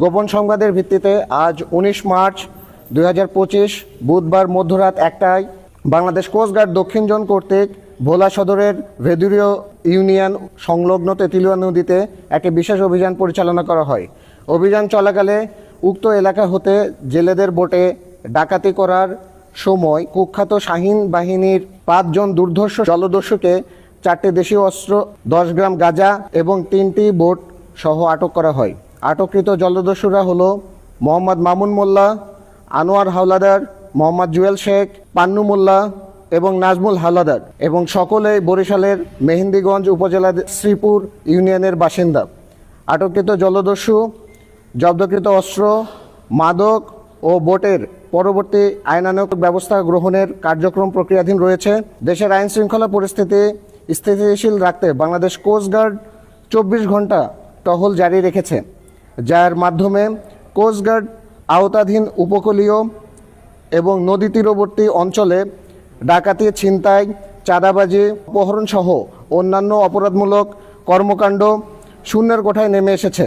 গোপন সংবাদের ভিত্তিতে আজ উনিশ মার্চ দু হাজার পঁচিশ বুধবার মধ্যরাত একটায় বাংলাদেশ কোস্টগার্ড দক্ষিণ জোন কর্তৃক ভোলা সদরের ভেদুরীয় ইউনিয়ন সংলগ্ন তেঁতুলিয়া নদীতে একটি বিশেষ অভিযান পরিচালনা করা হয়। অভিযান চলাকালে উক্ত এলাকা হতে জেলেদের বোটে ডাকাতি করার সময় কুখ্যাত শাহিন বাহিনীর পাঁচজন দুর্ধর্ষ জলদস্যুকে চারটি দেশীয় অস্ত্র, দশ গ্রাম গাঁজা এবং তিনটি বোট সহ আটক করা হয়। আটককৃত জলদস্যুরা হলো মোহাম্মদ মামুন মোল্লা, আনোয়ার হাওলাদার মোহাম্মদ জুয়েল শেখ, পান্নু মোল্লা এবং নাজমুল হাওলাদার এবং সকলেই বরিশালের মেহেন্দিগঞ্জ উপজেলার শ্রীপুর ইউনিয়নের বাসিন্দা। আটককৃত জলদস্যু, জব্দকৃত অস্ত্র, মাদক ও বোটের পরবর্তী আইনানুগ ব্যবস্থা গ্রহণের কার্যক্রম প্রক্রিয়াধীন রয়েছে। দেশের আইন শৃঙ্খলা পরিস্থিতি স্থিতিশীল রাখতে বাংলাদেশ কোস্টগার্ড চব্বিশ ঘণ্টা টহল জারি রেখেছে। যার মাধ্যমে কোস্টগার্ড আওতাধীন উপকূলীয় এবং নদী তীরবর্তী অঞ্চলে ডাকাতি, ছিনতাই, চাঁদাবাজি, অপহরণসহ অন্যান্য অপরাধমূলক কর্মকাণ্ড শূন্যের কোঠায় নেমে এসেছে।